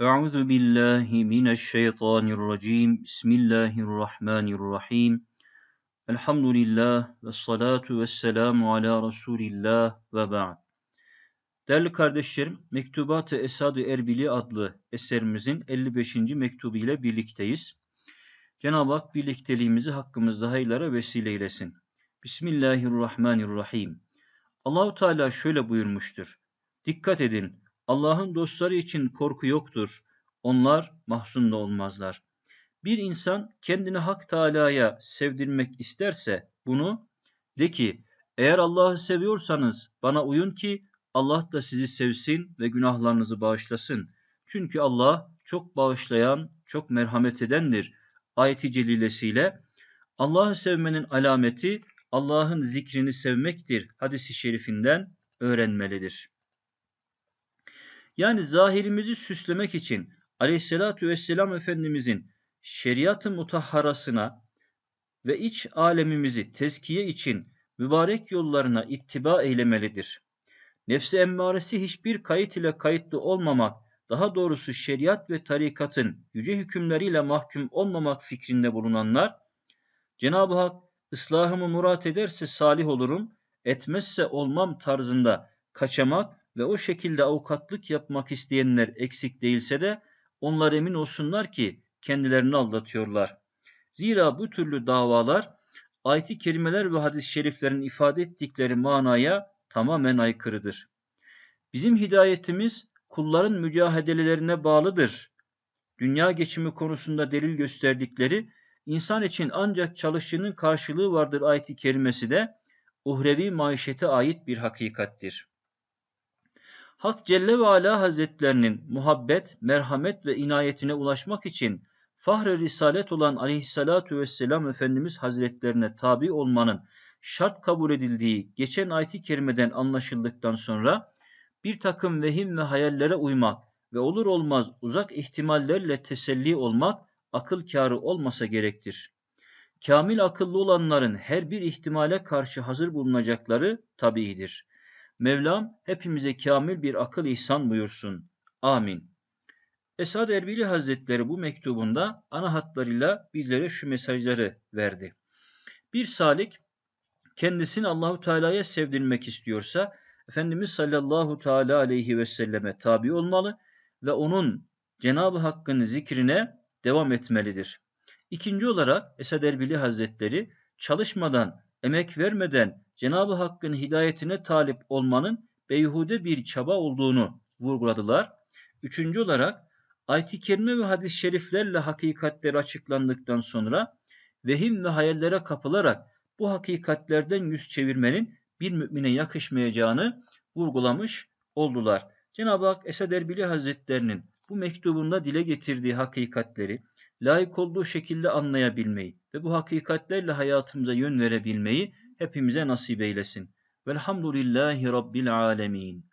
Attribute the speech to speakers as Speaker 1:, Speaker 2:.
Speaker 1: Euzu billahi mineşşeytanirracim. Bismillahirrahmanirrahim. Elhamdülillah ve salatu ve selamu ala Resulillah ve ba'd. Değerli kardeşlerim, Mektubat-ı Esad-ı Erbili adlı eserimizin 55. mektubu ile birlikteyiz. Cenab-ı Hak birlikteliğimizi hakkımızda hayırlara vesile eylesin. Bismillahirrahmanirrahim. Allahu Teala şöyle buyurmuştur. Dikkat edin, Allah'ın dostları için korku yoktur. Onlar mahzun da olmazlar. Bir insan kendini Hak Teala'ya sevdirmek isterse bunu de ki eğer Allah'ı seviyorsanız bana uyun ki Allah da sizi sevsin ve günahlarınızı bağışlasın. Çünkü Allah çok bağışlayan, çok merhamet edendir. Ayeti celilesiyle Allah'ı sevmenin alameti Allah'ın zikrini sevmektir. Hadisi şerifinden öğrenmelidir. Yani zahirimizi süslemek için aleyhissalatü vesselam Efendimizin şeriat-ı mutahharasına ve iç alemimizi tezkiye için mübarek yollarına ittiba eylemelidir. Nefsi emmaresi hiçbir kayıt ile kayıtlı olmamak, daha doğrusu şeriat ve tarikatın yüce hükümleriyle mahkum olmamak fikrinde bulunanlar, Cenab-ı Hak ıslahımı murat ederse salih olurum, etmezse olmam tarzında kaçamak ve o şekilde avukatlık yapmak isteyenler eksik değilse de onlar emin olsunlar ki kendilerini aldatıyorlar. Zira bu türlü davalar ayet-i kerimeler ve hadis-i şeriflerin ifade ettikleri manaya tamamen aykırıdır. Bizim hidayetimiz kulların mücahedelelerine bağlıdır. Dünya geçimi konusunda delil gösterdikleri insan için ancak çalışının karşılığı vardır ayet-i kerimesi de uhrevi maişete ait bir hakikattir. Hak Celle ve Ala Hazretlerinin muhabbet, merhamet ve inayetine ulaşmak için fahre risalet olan aleyhissalatu vesselam Efendimiz Hazretlerine tabi olmanın şart kabul edildiği geçen ayet-i kerimeden anlaşıldıktan sonra bir takım vehim ve hayallere uymak ve olur olmaz uzak ihtimallerle teselli olmak akıl kârı olmasa gerektir. Kamil akıllı olanların her bir ihtimale karşı hazır bulunacakları tabiidir. Mevlam hepimize kamil bir akıl ihsan buyursun. Amin. Esad Erbili Hazretleri bu mektubunda ana hatlarıyla bizlere şu mesajları verdi. Bir salik kendisini Allahu Teala'ya sevdirmek istiyorsa Efendimiz sallallahu teala aleyhi ve selleme tabi olmalı ve onun Cenab-ı Hakk'ın zikrine devam etmelidir. İkinci olarak Esad Erbili Hazretleri çalışmadan, emek vermeden Cenab-ı Hakk'ın hidayetine talip olmanın beyhude bir çaba olduğunu vurguladılar. Üçüncü olarak ayet-i kerime ve hadis-i şeriflerle hakikatler açıklandıktan sonra vehim ve hayallere kapılarak bu hakikatlerden yüz çevirmenin bir mümine yakışmayacağını vurgulamış oldular. Cenab-ı Hak Esad Erbili Hazretlerinin bu mektubunda dile getirdiği hakikatleri layık olduğu şekilde anlayabilmeyi ve bu hakikatlerle hayatımıza yön verebilmeyi hepimize nasip eylesin. Velhamdülillahi Rabbil alemin.